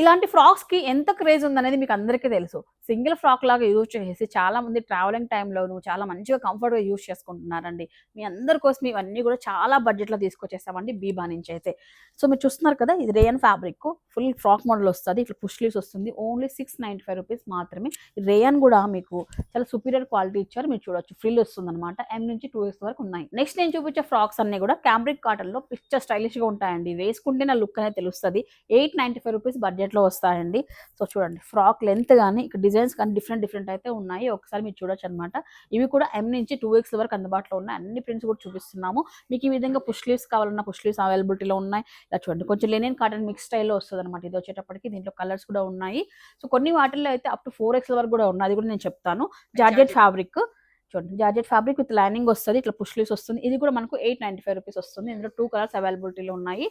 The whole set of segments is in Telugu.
ఇలాంటి ఫ్రాక్స్కి ఎంత క్రేజ్ ఉందనేది మీకు అందరికీ తెలుసు. సింగిల్ ఫ్రాక్ లాగా యూజ్ చేసేసి చాలా మంది ట్రావెలింగ్ టైంలోను చాలా మంచిగా కంఫర్ట్గా యూజ్ చేసుకుంటున్నారండి. మీ అందరి కోసం ఇవన్నీ కూడా చాలా బడ్జెట్లో తీసుకొచ్చేస్తామండి బీబా నుంచి అయితే. సో మీరు చూస్తున్నారు కదా ఇది rayon fabric. Full frock model వస్తుంది ఇట్లా పుష్ స్లీవ్స్ వస్తుంది. Only six ninety five rupees మాత్రమే. రేయన్ కూడా మీకు చాలా సుపీరియర్ క్వాలిటీ ఇచ్చారు. మీరు చూడొచ్చు. ఫ్రిల్ వస్తుంది అనమాట ఎం నుంచి టూ ఇయర్స్ వరకు ఉన్నాయి. నెక్స్ట్ నేను చూపించే ఫ్రాక్స్ అన్ని కూడా క్యాంబ్రిక్ కాటన్లో పిక్చర్ స్టైలిష్గా ఉంటాయండి. వేసుకుంటే నా లుక్ అనేది తెలుస్తుంది. Eight ninety five rupees budget లో వస్తాయండి. సో చూడండి ఫ్రాక్ లెంత్ కానీ ఇక్కడ డిజైన్స్ కానీ డిఫరెంట్ డిఫరెంట్ అయితే ఉన్నాయి. ఒకసారి మీరు చూడొచ్చు అనమాట ఇవి కూడా ఎం నుంచి టూ వీక్స్ వరకు అందుబాటులో ఉన్నాయి. అన్ని ప్రింట్స్ కూడా చూపిస్తున్నాము. మీకు ఈ విధంగా పుష్ స్లీవ్స్ కావాలన్నా పుష్ స్లీవ్స్ అవైలబిలిటీలో ఉన్నాయి. ఇలా చూడండి కొంచెం లెనిన్ కాటన్ మిక్స్ స్టైల్లో వస్తుంది అనమాట ఇది వచ్చేటప్పటికి. దీంట్లో కలర్స్ కూడా ఉన్నాయి. సో కొన్ని వాటిల్లో అయితే అప్ టు ఫోర్ ఎక్స్ వరకు కూడా ఉన్నాయి. అది కూడా నేను చెప్తాను. జార్జెట్ ఫ్యాబ్రిక్ చూడండి. జార్జెట్ ఫ్యాబ్రిక్ విత్ లైనింగ్ వస్తుంది ఇట్లా పుష్ వస్తుంది. ఇది కూడా మనకు ఎయిట్ నైంటీ ఫైవ్ రూపీస్ వస్తుంది. ఇందులో టూ కలర్స్ అవైలబిలిటీలో ఉన్నాయి.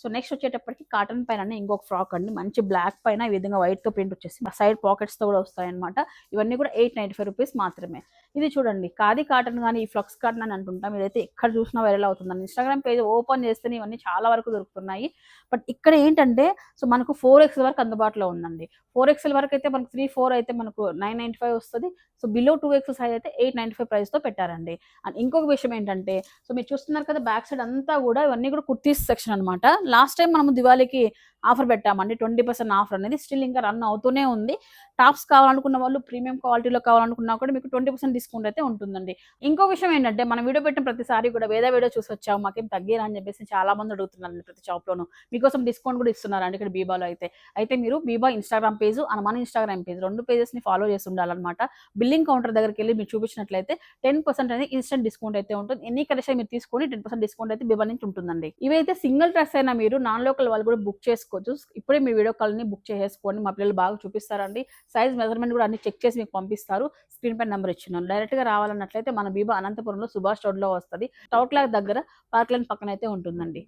సో నెక్స్ట్ వచ్చేటప్పటికి కాటన్ పైన ఇంకొక ఫ్రాక్ అండి. మంచి బ్లాక్ పైన ఈ విధంగా వైట్తో తో ప్రింట్ వచ్చేసి సైడ్ పాకెట్స్తో కూడా వస్తాయి అనమాట ఇవన్నీ కూడా ఎయిట్ నైంటీ ఫైవ్ రూపీస్ మాత్రమే. ఇది చూడండి. ఖాదీ కాటన్ కానీ ఈ ఫ్లక్స్ కాటన్ అని అంటుంటాం. ఇదైతే ఎక్కడ చూసినా వైరల్ అవుతుందని ఇన్స్టాగ్రామ్ పేజ్ ఓపెన్ చేస్తేనే ఇవన్నీ చాలా వరకు దొరుకుతున్నాయి. బట్ ఇక్కడ ఏంటంటే సో మనకు ఫోర్ ఎక్స్ఎల్ వరకు అందుబాటులో ఉందండి. ఫోర్ ఎక్స్ఎల్ వరకు అయితే మనకు త్రీ ఫోర్ అయితే మనకు నైన్ నైంటీ ఫైవ్ వస్తుంది. So below two X size అయితే ఎయిట్ నైన్టీ ఫైవ్ ప్రైస్తో పెట్టారండి. అండ్ ఇంకొక విషయం ఏంటంటే సో మీరు చూస్తున్నారు కదా బ్యాక్ సైడ్ అంతా కూడా ఇవన్నీ కూడా కుర్తీస్ సెక్షన్ అనమాట లాస్ట్ టైం మనము దివాళీకి ఆఫర్ పెట్టామండి. ట్వంటీ పర్సెంట్ ఆఫర్ అనేది స్టిల్ ఇంకా రన్ అవుతూనే ఉంది. టాప్స్ కావాలనుకున్న వాళ్ళు ప్రీమియం క్వాలిటీలో కావాలనుకున్నా కూడా మీకు ట్వంటీ పర్సెంట్ డిస్కౌంట్ అయితే ఉంటుందండి. ఇంకో విషయం ఏంటంటే మనం వీడియో పెట్టిన ప్రతిసారి కూడా వేరే వీడియో చూసి వచ్చాము మాకేం తగ్గిరా అని చెప్పేసి చాలా మంది అడుగుతున్నారండి ప్రతి షాప్లోను. మీకోసం డిస్కౌంట్ కూడా ఇస్తున్నారండి ఇక్కడ బీబాలో అయితే. అయితే మీరు బీబా ఇన్స్టాగ్రామ్ పేజ్ అండ్ మన ఇన్స్టాగ్రామ్ పేజ్ రెండు పేజెస్ని ఫాలో చేసి ఉండాలన్నమాట. బిల్లింగ్ కౌంటర్ దగ్గరికి వెళ్ళి మీరు చూపించినట్లయితే టెన్ పర్సెంట్ అనేది ఇన్స్టెంట్ డిస్కౌంట్ అయితే ఉంటుంది. ఎన్ని కలెక్షన్ మీరు తీసుకొని టెన్ పర్సెంట్ డిస్కౌంట్ అయితే బీబా నుంచి ఉంటుందండి. ఇవైతే సింగిల్ డ్రెస్ అయినా మీరు నాన్ లోకల్ వాళ్ళు కూడా బుక్ చేసుకోవచ్చు. ఇప్పుడే మీ వీడియో కాల్ని బుక్ చేసుకోండి మా పిల్లలు బాగా చూపిస్తారండి. సైజ్ మెజర్మెంట్ కూడా అన్ని చెక్ చేసి మీకు పంపిస్తారు. స్క్రీన్ పై నెంబర్ ఇచ్చినాను డైరెక్ట్గా రావాలన్నట్లయితే మన బీబా అనంతపురంలో సుభాష్ రోడ్లో వస్తుంది. టౌట్ లాగ్ దగ్గర పార్క్ లైన్ పక్కన అయితే ఉంటుందండి.